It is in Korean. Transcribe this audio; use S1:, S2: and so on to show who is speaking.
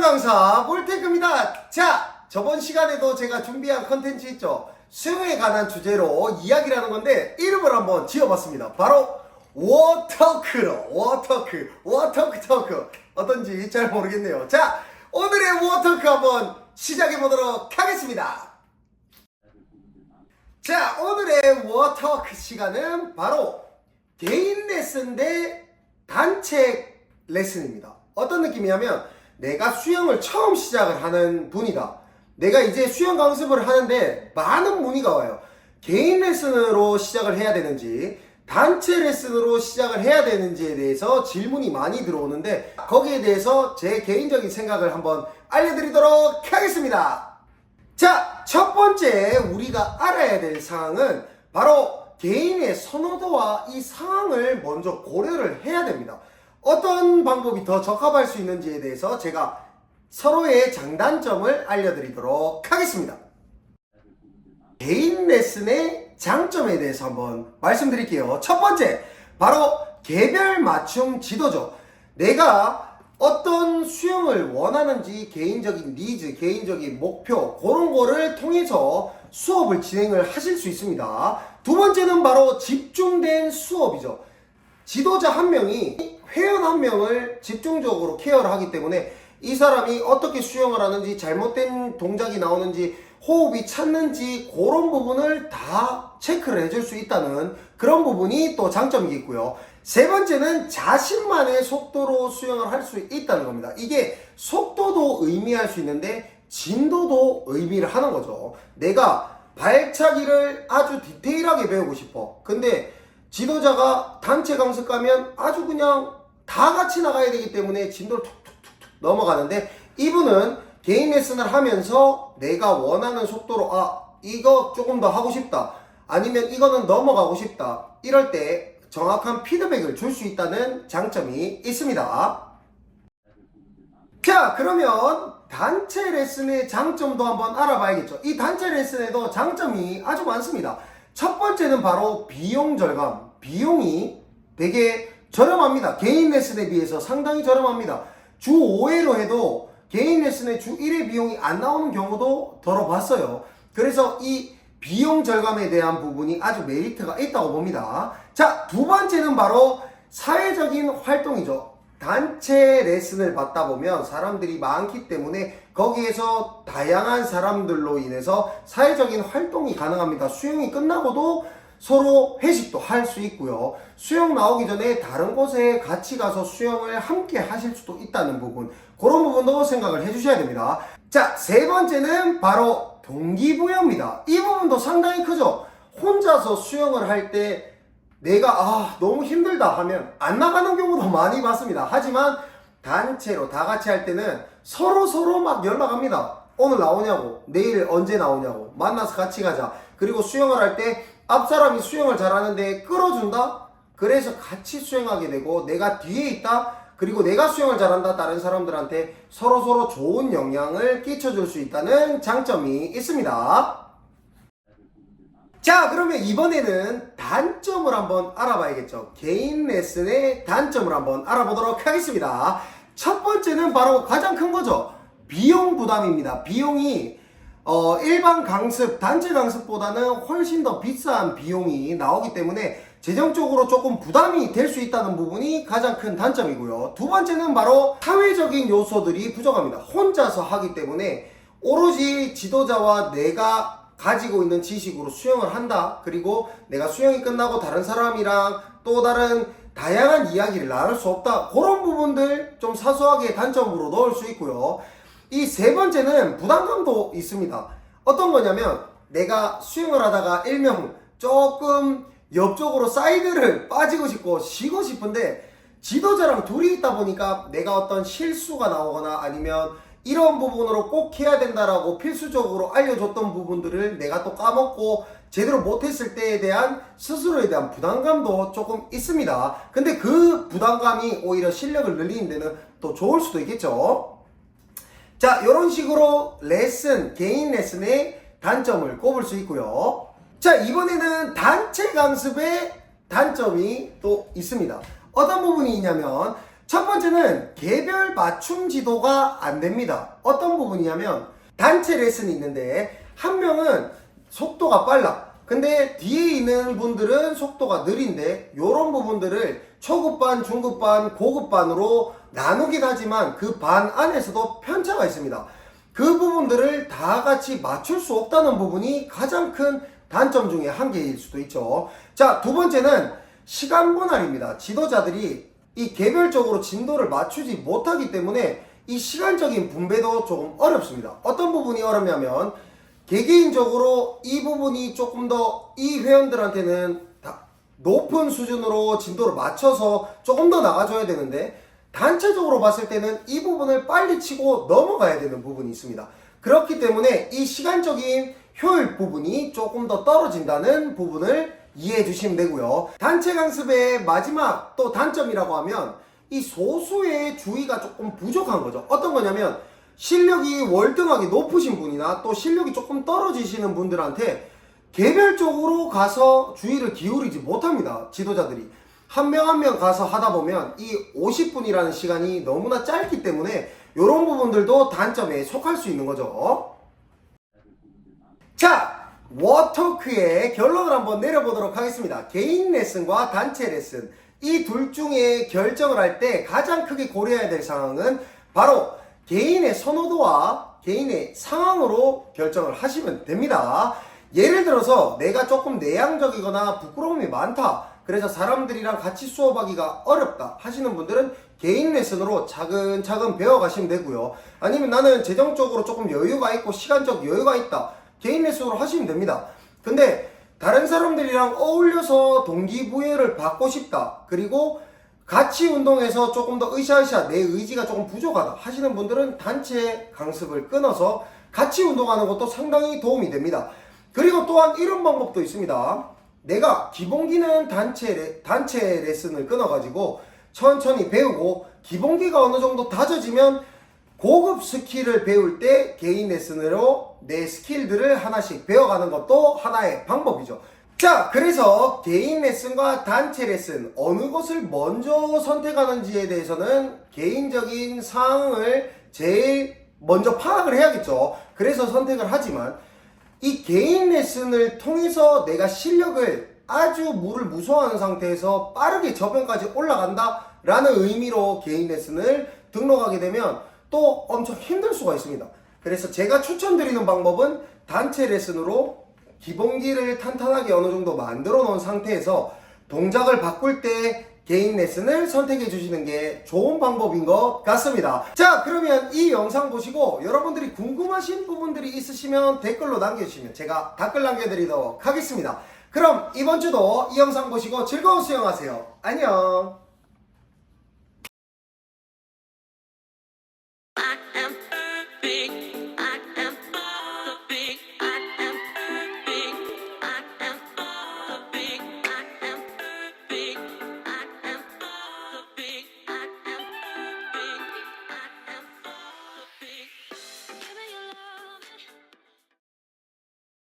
S1: 수영 강사 볼테크입니다. 자, 저번 시간에도 제가 준비한 컨텐츠 있죠. 수영에 관한 주제로 이야기를 하는 건데 이름을 한번 지어봤습니다. 바로 워터크로 워터크 워터크 터크 어떤지 잘 모르겠네요. 자, 오늘의 워터크 한번 시작해 보도록 하겠습니다. 자, 오늘의 워터크 시간은 바로 개인 레슨 대 단체 레슨입니다. 어떤 느낌이냐면 내가 수영을 처음 시작을 하는 분이다. 내가 이제 수영 강습을 하는데 많은 문의가 와요. 개인 레슨으로 시작을 해야 되는지 단체 레슨으로 시작을 해야 되는지에 대해서 질문이 많이 들어오는데 거기에 대해서 제 개인적인 생각을 한번 알려드리도록 하겠습니다. 자, 첫 번째 우리가 알아야 될 사항은 바로 개인의 선호도와 이 상황을 먼저 고려를 해야 됩니다. 어떤 방법이 더 적합할 수 있는지에 대해서 제가 서로의 장단점을 알려드리도록 하겠습니다. 개인 레슨의 장점에 대해서 한번 말씀드릴게요. 첫 번째, 바로 개별 맞춤 지도죠. 내가 어떤 수영을 원하는지 개인적인 니즈, 개인적인 목표, 그런 거를 통해서 수업을 진행을 하실 수 있습니다. 두 번째는 바로 집중된 수업이죠. 지도자 한 명이 회원 한 명을 집중적으로 케어를 하기 때문에 이 사람이 어떻게 수영을 하는지 잘못된 동작이 나오는지 호흡이 찼는지 그런 부분을 다 체크를 해줄 수 있다는 그런 부분이 또 장점이겠고요. 세 번째는 자신만의 속도로 수영을 할 수 있다는 겁니다. 이게 속도도 의미할 수 있는데 진도도 의미를 하는 거죠. 내가 발차기를 아주 디테일하게 배우고 싶어. 근데 지도자가 단체 강습 가면 아주 그냥 다 같이 나가야 되기 때문에 진도를 툭툭툭툭 넘어가는데 이분은 개인 레슨을 하면서 내가 원하는 속도로 아 이거 조금 더 하고 싶다 아니면 이거는 넘어가고 싶다 이럴 때 정확한 피드백을 줄 수 있다는 장점이 있습니다. 자, 그러면 단체 레슨의 장점도 한번 알아봐야겠죠. 이 단체 레슨에도 장점이 아주 많습니다. 첫 번째는 바로 비용 절감. 비용이 되게 저렴합니다. 개인 레슨에 비해서 상당히 저렴합니다. 주 5회로 해도 개인 레슨의 주 1회 비용이 안 나오는 경우도 들어봤어요. 그래서 이 비용 절감에 대한 부분이 아주 메리트가 있다고 봅니다. 자, 두 번째는 바로 사회적인 활동이죠. 단체 레슨을 받다 보면 사람들이 많기 때문에 거기에서 다양한 사람들로 인해서 사회적인 활동이 가능합니다. 수영이 끝나고도 서로 회식도 할 수 있고요. 수영 나오기 전에 다른 곳에 같이 가서 수영을 함께 하실 수도 있다는 부분. 그런 부분도 생각을 해주셔야 됩니다. 자, 세 번째는 바로 동기부여입니다. 이 부분도 상당히 크죠. 혼자서 수영을 할 때 내가 아 너무 힘들다 하면 안 나가는 경우도 많이 봤습니다. 하지만 단체로 다 같이 할 때는 서로 서로 막 연락합니다. 오늘 나오냐고, 내일 언제 나오냐고, 만나서 같이 가자. 그리고 수영을 할 때 앞 사람이 수영을 잘하는데 끌어준다? 그래서 같이 수영하게 되고 내가 뒤에 있다? 그리고 내가 수영을 잘한다 다른 사람들한테 서로 서로 좋은 영향을 끼쳐줄 수 있다는 장점이 있습니다. 자, 그러면 이번에는 단점을 한번 알아봐야겠죠. 개인 레슨의 단점을 한번 알아보도록 하겠습니다. 첫 번째는 바로 가장 큰 거죠. 비용 부담입니다. 비용이 어, 일반 강습, 단체 강습보다는 훨씬 더 비싼 비용이 나오기 때문에 재정적으로 조금 부담이 될 수 있다는 부분이 가장 큰 단점이고요. 두 번째는 바로 사회적인 요소들이 부족합니다. 혼자서 하기 때문에 오로지 지도자와 내가 가지고 있는 지식으로 수영을 한다. 그리고 내가 수영이 끝나고 다른 사람이랑 또 다른 다양한 이야기를 나눌 수 없다. 그런 부분들 좀 사소하게 단점으로 넣을 수 있고요. 이 세 번째는 부담감도 있습니다. 어떤 거냐면 내가 수영을 하다가 일명 조금 옆쪽으로 사이드를 빠지고 싶고 쉬고 싶은데 지도자랑 둘이 있다 보니까 내가 어떤 실수가 나오거나 아니면 이런 부분으로 꼭 해야 된다라고 필수적으로 알려줬던 부분들을 내가 또 까먹고 제대로 못했을 때에 대한 스스로에 대한 부담감도 조금 있습니다. 근데 그 부담감이 오히려 실력을 늘리는 데는 또 좋을 수도 있겠죠. 자, 이런 식으로 레슨, 개인 레슨의 단점을 꼽을 수 있고요. 자, 이번에는 단체 강습의 단점이 또 있습니다. 어떤 부분이 있냐면, 첫 번째는 개별 맞춤 지도가 안 됩니다. 어떤 부분이냐면 단체 레슨이 있는데 한 명은 속도가 빨라. 근데 뒤에 있는 분들은 속도가 느린데 이런 부분들을 초급반, 중급반, 고급반으로 나누긴 하지만 그 반 안에서도 편차가 있습니다. 그 부분들을 다 같이 맞출 수 없다는 부분이 가장 큰 단점 중에 한 개일 수도 있죠. 자, 두 번째는 시간 분할입니다. 지도자들이 이 개별적으로 진도를 맞추지 못하기 때문에 이 시간적인 분배도 조금 어렵습니다. 어떤 부분이 어렵냐면 개개인적으로 이 부분이 조금 더 이 회원들한테는 다 높은 수준으로 진도를 맞춰서 조금 더 나가줘야 되는데 단체적으로 봤을 때는 이 부분을 빨리 치고 넘어가야 되는 부분이 있습니다. 그렇기 때문에 이 시간적인 효율 부분이 조금 더 떨어진다는 부분을 이해해 주시면 되고요. 단체 강습의 마지막 또 단점이라고 하면 이 소수의 주의가 조금 부족한 거죠. 어떤 거냐면 실력이 월등하게 높으신 분이나 또 실력이 조금 떨어지시는 분들한테 개별적으로 가서 주의를 기울이지 못합니다. 지도자들이. 한 명 한명 가서 하다 보면 이 50분이라는 시간이 너무나 짧기 때문에 이런 부분들도 단점에 속할 수 있는 거죠. 자, 워터크의 결론을 한번 내려보도록 하겠습니다. 개인 레슨과 단체 레슨. 이 둘 중에 결정을 할 때 가장 크게 고려해야 될 상황은 바로 개인의 선호도와 개인의 상황으로 결정을 하시면 됩니다. 예를 들어서 내가 조금 내향적이거나 부끄러움이 많다. 그래서 사람들이랑 같이 수업하기가 어렵다 하시는 분들은 개인 레슨으로 차근차근 배워가시면 되고요. 아니면 나는 재정적으로 조금 여유가 있고 시간적 여유가 있다. 개인 레슨으로 하시면 됩니다. 근데 다른 사람들이랑 어울려서 동기부여를 받고 싶다. 그리고 같이 운동해서 조금 더 으쌰으쌰 내 의지가 조금 부족하다 하시는 분들은 단체 강습을 끊어서 같이 운동하는 것도 상당히 도움이 됩니다. 그리고 또한 이런 방법도 있습니다. 내가 기본기는 단체, 레, 단체 레슨을 끊어가지고 천천히 배우고 기본기가 어느 정도 다져지면 고급 스킬을 배울 때 개인 레슨으로 내 스킬들을 하나씩 배워가는 것도 하나의 방법이죠. 자, 그래서 개인 레슨과 단체 레슨 어느 것을 먼저 선택하는지에 대해서는 개인적인 상황을 제일 먼저 파악을 해야겠죠. 그래서 선택을 하지만 이 개인 레슨을 통해서 내가 실력을 아주 물을 무서워하는 상태에서 빠르게 저변까지 올라간다 라는 의미로 개인 레슨을 등록하게 되면 또 엄청 힘들 수가 있습니다. 그래서 제가 추천드리는 방법은 단체 레슨으로 기본기를 탄탄하게 어느 정도 만들어 놓은 상태에서 동작을 바꿀 때 개인 레슨을 선택해 주시는 게 좋은 방법인 것 같습니다. 자, 그러면 이 영상 보시고 여러분들이 궁금하신 부분들이 있으시면 댓글로 남겨주시면 제가 댓글 남겨드리도록 하겠습니다. 그럼 이번 주도 이 영상 보시고 즐거운 수영하세요. 안녕!